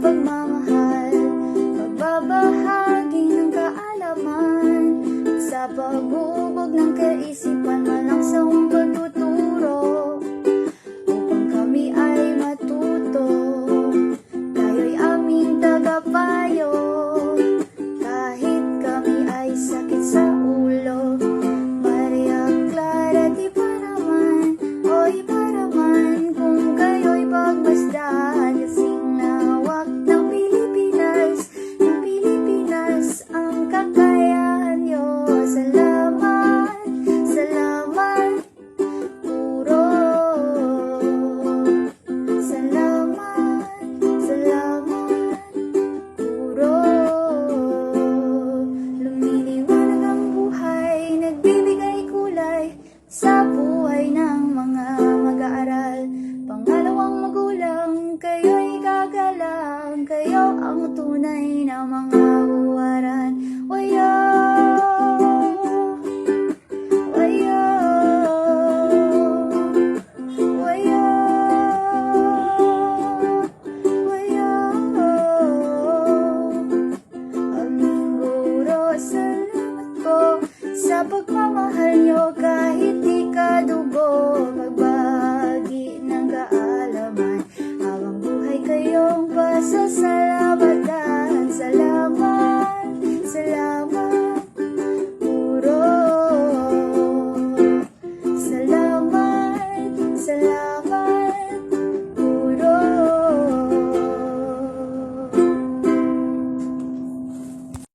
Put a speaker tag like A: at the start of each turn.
A: pagmamahal Pagbabahagi ng kaalaman. Sa paghubog ng kaisipan Manang sa pagtuturo. Upang kami ay matuto Kayo'y aming tagapayo. mo tunay na mga huwaran Wayo, wayo, wayo, wayo! Aming guro, salamat ko Sa pagmamahal nyo kahit di ka dugo Pag